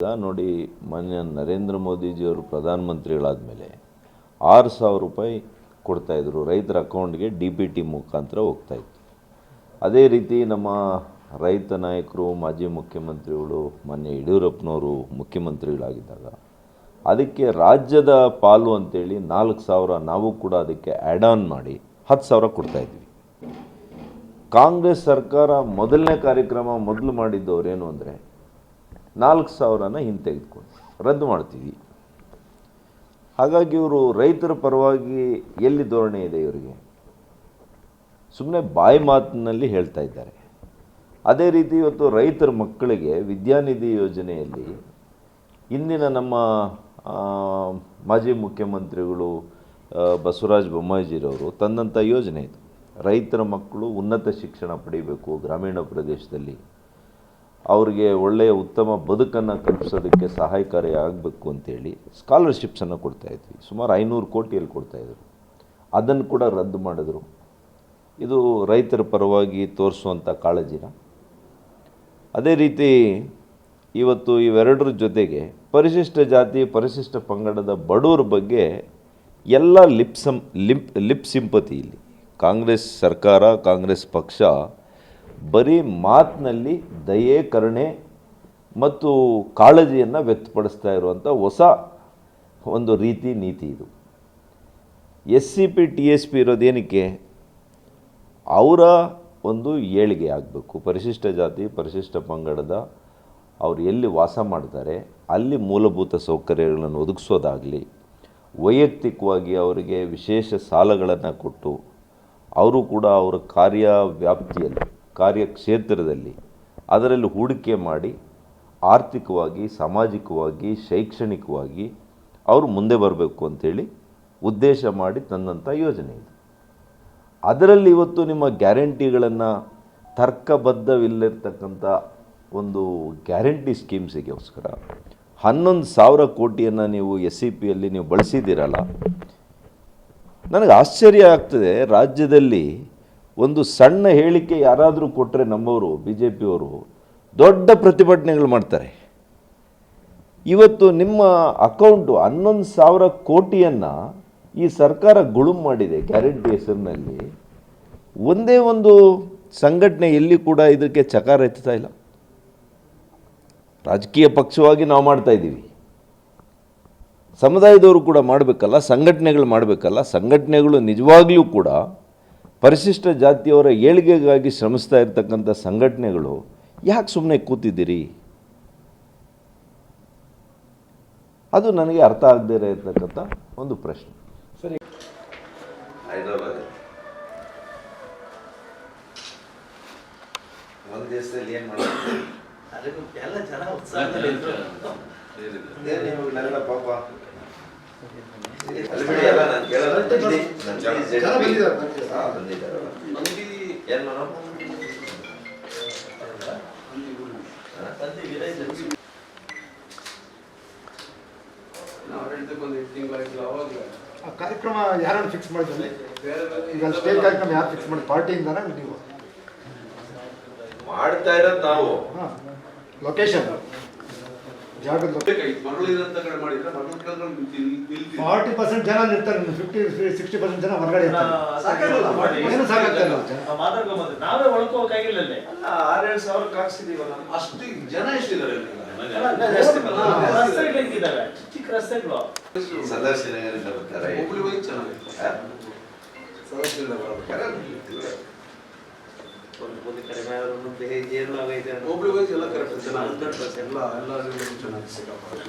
ನೋಡಿ ಮಾನ್ಯ ನರೇಂದ್ರ ಮೋದಿಜಿಯವರು ಪ್ರಧಾನಮಂತ್ರಿಗಳಾದ ಮೇಲೆ ಆರು ಸಾವಿರ ರೂಪಾಯಿ ಕೊಡ್ತಾಯಿದ್ರು ರೈತರ ಅಕೌಂಟ್ಗೆ ಡಿ ಬಿ ಟಿ ಮುಖಾಂತರ ಹೋಗ್ತಾಯಿತ್ತು ಅದೇ ರೀತಿ ನಮ್ಮ ರೈತ ನಾಯಕರು, ಮಾಜಿ ಮುಖ್ಯಮಂತ್ರಿಗಳು, ಮಾನ್ಯ ಯಡಿಯೂರಪ್ಪನವರು ಮುಖ್ಯಮಂತ್ರಿಗಳಾಗಿದ್ದಾಗ ಅದಕ್ಕೆ ರಾಜ್ಯದ ಪಾಲು ಅಂತೇಳಿ ನಾಲ್ಕು ಸಾವಿರ ನಾವು ಕೂಡ ಅದಕ್ಕೆ ಆ್ಯಡ್ ಆನ್ ಮಾಡಿ ಹತ್ತು ಸಾವಿರ ಕೊಡ್ತಾಯಿದ್ವಿ ಕಾಂಗ್ರೆಸ್ ಸರ್ಕಾರ ಮೊದಲನೇ ಕಾರ್ಯಕ್ರಮ ಮೊದಲು ಮಾಡಿದ್ದವರೇನು ಅಂದರೆ ನಾಲ್ಕು ಸಾವಿರನ ಹಿಂತೆಗೆದುಕೊಂಡು ರದ್ದು ಮಾಡ್ತೀವಿ. ಹಾಗಾಗಿ ಇವರು ರೈತರ ಪರವಾಗಿ ಎಲ್ಲಿ ಧೋರಣೆ ಇದೆ ಇವರಿಗೆ? ಸುಮ್ಮನೆ ಬಾಯಿ ಮಾತಿನಲ್ಲಿ ಹೇಳ್ತಾ ಇದ್ದಾರೆ. ಅದೇ ರೀತಿ ಇವತ್ತು ರೈತರ ಮಕ್ಕಳಿಗೆ ವಿದ್ಯಾನಿಧಿ ಯೋಜನೆಯಲ್ಲಿ ಇಂದಿನ ನಮ್ಮ ಮಾಜಿ ಮುಖ್ಯಮಂತ್ರಿಗಳು ಬಸವರಾಜ ಬೊಮ್ಮಾಯಿಜಿರವರು ತಂದಂಥ ಯೋಜನೆ ಇದು. ರೈತರ ಮಕ್ಕಳು ಉನ್ನತ ಶಿಕ್ಷಣ ಪಡಿಬೇಕು ಗ್ರಾಮೀಣ ಪ್ರದೇಶದಲ್ಲಿ. ಅವರಿಗೆ ಒಳ್ಳೆಯ ಉತ್ತಮ ಬದುಕನ್ನು ಕಲ್ಪಿಸೋದಕ್ಕೆ ಸಹಾಯಕಾರಿ ಆಗಬೇಕು ಅಂತೇಳಿ ಸ್ಕಾಲರ್ಶಿಪ್ಸನ್ನು ಕೊಡ್ತಾಯಿದ್ವಿ ಸುಮಾರು ಐನೂರು ಕೋಟಿಯಲ್ಲಿ ಕೊಡ್ತಾಯಿದ್ರು ಅದನ್ನು ಕೂಡ ರದ್ದು ಮಾಡಿದ್ರು. ಇದು ರೈತರ ಪರವಾಗಿ ತೋರಿಸುವಂಥ ಕಾಳಜಿನ. ಅದೇ ರೀತಿ ಇವತ್ತು ಇವೆರಡರ ಜೊತೆಗೆ ಪರಿಶಿಷ್ಟ ಜಾತಿ, ಪರಿಶಿಷ್ಟ ಪಂಗಡದ ಬಡವರ ಬಗ್ಗೆ ಎಲ್ಲ ಲಿಪ್ಸಂ, ಲಿಪ್ ಲಿಪ್ ಸಿಂಪತಿ ಇಲ್ಲಿ. ಕಾಂಗ್ರೆಸ್ ಸರ್ಕಾರ, ಕಾಂಗ್ರೆಸ್ ಪಕ್ಷ ಬರೀ ಮಾತಿನಲ್ಲಿ ದಯೆ, ಕರುಣೆ ಮತ್ತು ಕಾಳಜಿಯನ್ನು ವ್ಯಕ್ತಪಡಿಸ್ತಾ ಇರುವಂಥ ಹೊಸ ಒಂದು ರೀತಿ, ನೀತಿ ಇದು. S C P T S P ಇರೋದೇನಕ್ಕೆ ಅವರ ಒಂದು ಏಳಿಗೆ ಆಗಬೇಕು. ಪರಿಶಿಷ್ಟ ಜಾತಿ, ಪರಿಶಿಷ್ಟ ಪಂಗಡದ ಅವರು ಎಲ್ಲಿ ವಾಸ ಮಾಡ್ತಾರೆ, ಅಲ್ಲಿ ಮೂಲಭೂತ ಸೌಕರ್ಯಗಳನ್ನು ಒದಗಿಸೋದಾಗಲಿ, ವೈಯಕ್ತಿಕವಾಗಿ ಅವರಿಗೆ ವಿಶೇಷ ಸಾಲಗಳನ್ನು ಕೊಟ್ಟು, ಅವರು ಕೂಡ ಅವರ ಕಾರ್ಯ ವ್ಯಾಪ್ತಿಯಲ್ಲಿ ಕಾರ್ಯಕ್ಷೇತ್ರದಲ್ಲಿ ಅದರಲ್ಲಿ ಹೂಡಿಕೆ ಮಾಡಿ ಆರ್ಥಿಕವಾಗಿ, ಸಾಮಾಜಿಕವಾಗಿ, ಶೈಕ್ಷಣಿಕವಾಗಿ ಅವರು ಮುಂದೆ ಬರಬೇಕು ಅಂಥೇಳಿ ಉದ್ದೇಶ ಮಾಡಿ ತಂದಂಥ ಯೋಜನೆ ಇದು. ಅದರಲ್ಲಿ ಇವತ್ತು ನಿಮ್ಮ ಗ್ಯಾರಂಟಿಗಳನ್ನು ತರ್ಕಬದ್ಧವಿಲ್ಲರ್ತಕ್ಕಂಥ ಒಂದು ಗ್ಯಾರಂಟಿ ಸ್ಕೀಮ್ಸಿಗೋಸ್ಕರ ಹನ್ನೊಂದು ಸಾವಿರ ಕೋಟಿಯನ್ನು ನೀವು ಎಸ್ ಸಿ ಪಿಯಲ್ಲಿ ನೀವು ಬಳಸಿದ್ದೀರಲ್ಲ, ನನಗೆ ಆಶ್ಚರ್ಯ ಆಗ್ತದೆ ರಾಜ್ಯದಲ್ಲಿ ಒಂದು ಸಣ್ಣ ಹೇಳಿಕೆ ಯಾರಾದರೂ ಕೊಟ್ಟರೆ ನಮ್ಮವರು ಬಿ ಜೆ ಪಿಯವರು ದೊಡ್ಡ ಪ್ರತಿಭಟನೆಗಳು ಮಾಡ್ತಾರೆ. ಇವತ್ತು ನಿಮ್ಮ ಅಕೌಂಟು ಹನ್ನೊಂದು ಸಾವಿರ ಕೋಟಿಯನ್ನು ಈ ಸರ್ಕಾರ ಗುಳುಂ ಮಾಡಿದೆ ಗ್ಯಾರಂಟಿ ಹೆಸರಿನಲ್ಲಿ. ಒಂದೇ ಒಂದು ಸಂಘಟನೆ ಎಲ್ಲಿ ಕೂಡ ಇದಕ್ಕೆ ಚಕಾರ ಎತ್ತಾ ಇಲ್ಲ. ರಾಜಕೀಯ ಪಕ್ಷವಾಗಿ ನಾವು ಮಾಡ್ತಾ ಇದ್ದೀವಿ. ಸಮುದಾಯದವರು ಕೂಡ ಮಾಡಬೇಕಲ್ಲ, ಸಂಘಟನೆಗಳು ಮಾಡಬೇಕಲ್ಲ, ಸಂಘಟನೆಗಳು ನಿಜವಾಗ್ಲೂ ಕೂಡ ಪರಿಶಿಷ್ಟ ಜಾತಿಯವರ ಏಳಿಗೆಗಾಗಿ ಶ್ರಮಿಸ್ತಾ ಇರ್ತಕ್ಕಂಥ ಸಂಘಟನೆಗಳು ಯಾಕೆ ಸುಮ್ಮನೆ ಕೂತಿದ್ದೀರಿ ಅದು ನನಗೆ ಅರ್ಥ ಆಗದೇ ಇರತಕ್ಕಂಥ ಒಂದು ಪ್ರಶ್ನೆ ಸರಿ ಹೈದರಾಬಾದ್ ಒಂದು ದೇಶದಲ್ಲಿ ಏನು ಮಾಡ್ತಾರೆ ಅದಕ್ಕೂ ಎಲ್ಲ ಜನ ಪಾಪ ಆ ಕಾರ್ಯಕ್ರಮ ಯಾರನ್ನು ಫಿಕ್ಸ್ ಮಾಡಿದ್ರಲ್ಲಿ ಈಗ ಸ್ಟೇಟ್ ಕಾರ್ಯಕ್ರಮ ಯಾರು ಫಿಕ್ಸ್ ಮಾಡಿ ಪಾರ್ಟಿಯಿಂದ ನೀವು? ಮಾಡ್ತಾ ಇರೋದು ನಾವು. ಹಾಂ. ಲೊಕೇಶನ್ ಜಾಗದ ಫಾರ್ಟಿ ಪರ್ಸೆಂಟ್ ಜನ ನಿಲ್ತಾರೆ ಫಿಫ್ಟಿ ಸಿಕ್ಸ್ಟಿ ಪರ್ಸೆಂಟ್ ಜನ ಹೊರಗಡೆ. ನಾವೇ ಒಳ್ಕೋಕಾಗಿಲ್ಲ ಅಲ್ಲಿ. ಅಲ್ಲ ಆರೇಳು ಸಾವಿರ ಹಾಕ್ಸಿದೀವಲ್ಲ ಅಷ್ಟು ಜನ ಎಷ್ಟಿದ್ದಾರೆ ಚಿಕ್ಕ ರಸ್ತೆಗಳು. ಸದಸ್ಯ ನಗರದಿಂದ ಬರ್ತಾರೆ? ಸದಸ್ಯರಿಂದ ಬರೋದು. ಕಡಿಮೆ ಆದ್ರೂ ಬೇರೆ ಏನು ಆಗೈತೆ ಹುಬ್ಳಿ ಹೋಗಿ ಎಲ್ಲ ಕರೆಕ್ಟ್ ಚೆನ್ನಾಗಿ ಎಲ್ಲ ಎಲ್ಲ ಚೆನ್ನಾಗಿ ಸಿಗಪ್ಪ